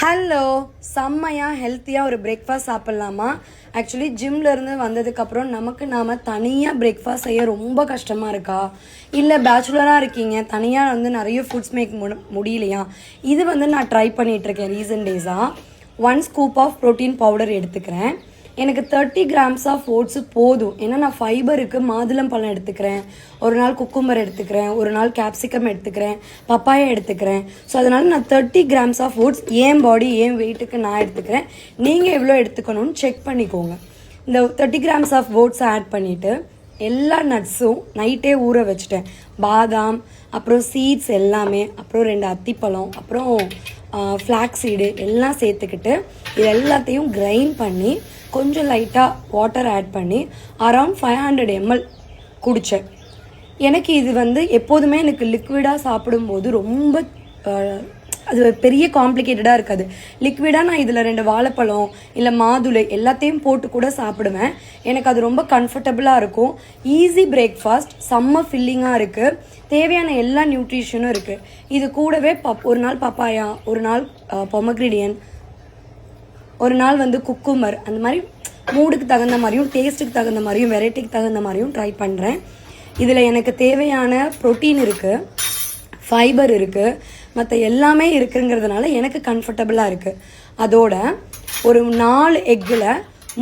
Hello செம்மையாக ஹெல்த்தியாக ஒரு பிரேக்ஃபாஸ்ட் சாப்பிட்லாமா? ஆக்சுவலி ஜிம்லேருந்து வந்ததுக்கப்புறம் நமக்கு நாம் தனியாக பிரேக்ஃபாஸ்ட் செய்ய ரொம்ப கஷ்டமாக இருக்கா? இல்லை பேச்சுலராக இருக்கீங்க தனியாக வந்து நிறைய ஃபுட்ஸ் மேக் முடியலையா? இது வந்து நான் ட்ரை பண்ணிகிட்ருக்கேன் ரீசன்ட் டேஸாக one scoop of protein powder எடுத்துக்கிறேன். எனக்கு தேர்ட்டி கிராம்ஸ் ஆஃப் ஓட்ஸு போதும். ஏன்னா நான் ஃபைபருக்கு மாதுளம் பழம் எடுத்துக்கிறேன். ஒரு நாள் குக்கும்பர் எடுத்துக்கிறேன். ஒரு நாள் கேப்சிகம் எடுத்துக்கிறேன். பப்பாயா எடுத்துக்கிறேன். ஸோ அதனால் நான் தேர்ட்டி கிராம்ஸ் ஆஃப் ஓட்ஸ் ஏன் பாடி ஏன் வெயிட்டுக்கு நான் எடுத்துக்கிறேன். நீங்கள் எவ்வளோ எடுத்துக்கணும்னு செக் பண்ணிக்கோங்க. இந்த தேர்ட்டி கிராம்ஸ் ஆஃப் ஓட்ஸை ஆட் பண்ணிவிட்டு எல்லா நட்ஸும் நைட்டே ஊற வச்சுட்டேன். பாதாம் அப்புறம் சீட்ஸ் எல்லாமே அப்புறம் ரெண்டு அத்திப்பழம் அப்புறம் ஃப்ளாக் சீடு எல்லாம் சேர்த்துக்கிட்டு இது எல்லாத்தையும் கிரைண்ட் பண்ணி கொஞ்சம் லைட்டாக வாட்டர் ஆட் பண்ணி அரவுண்ட் ஃபைவ் ஹண்ட்ரட் எம்எல் குடித்தேன் எனக்கு இது வந்து எப்போதுமே எனக்கு லிக்விடாக சாப்பிடும்போது ரொம்ப அது பெரிய காம்ப்ளிகேட்டடாக இருக்காது. லிக்விடாக நான் இதில் ரெண்டு வாழைப்பழம் இல்லை மாதுளை எல்லாத்தையும் போட்டு கூட சாப்பிடுவேன். எனக்கு அது ரொம்ப கம்ஃபர்டபுளாக இருக்கும். ஈஸி பிரேக்ஃபாஸ்ட் செம்ம ஃபில்லிங்காக இருக்குது தேவையான எல்லா நியூட்ரிஷனும் இருக்குது இது கூடவே பப் ஒரு நாள் பப்பாயா ஒரு நாள் பொமக்ரிடியன் ஒரு நாள் வந்து குக்குமர் அந்த மாதிரி மூடுக்கு தகுந்த மாதிரியும் டேஸ்ட்டுக்கு தகுந்த மாதிரியும் வெரைட்டிக்கு தகுந்த மாதிரியும் ட்ரை பண்ணுறேன் இதில் எனக்கு தேவையான ப்ரோட்டீன் இருக்குது ஃபைபர் இருக்குது மற்ற எல்லாமே இருக்குங்கிறதுனால எனக்கு கம்ஃபர்டபுளாக இருக்குது அதோட ஒரு நாலு எக்கில்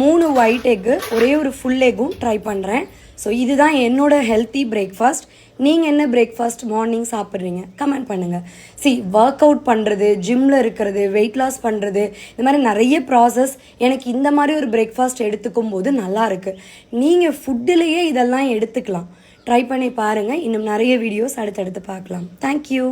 மூணு ஒயிட் எக்கு ஒரே ஒரு ஃபுல் எக்கும் ட்ரை பண்ணுறேன் ஸோ இதுதான் என்னோட ஹெல்த்தி பிரேக்ஃபாஸ்ட் நீங்கள் என்ன பிரேக்ஃபாஸ்ட் மார்னிங் சாப்பிட்றீங்க? கமெண்ட் பண்ணுங்கள் சி ஒர்க் அவுட் பண்ணுறது ஜிம்மில் இருக்கிறது வெயிட் லாஸ் பண்ணுறது இந்த மாதிரி நிறைய ப்ராசஸ் எனக்கு இந்த மாதிரி ஒரு பிரேக்ஃபாஸ்ட் எடுத்துக்கும் போது நல்லாருக்கு நீங்கள் ஃபுட்டுலேயே இதெல்லாம் எடுத்துக்கலாம். ட்ரை பண்ணி பாருங்கள் இன்னும் நிறைய வீடியோஸ் அடுத்தடுத்து பார்க்கலாம். தேங்க்யூ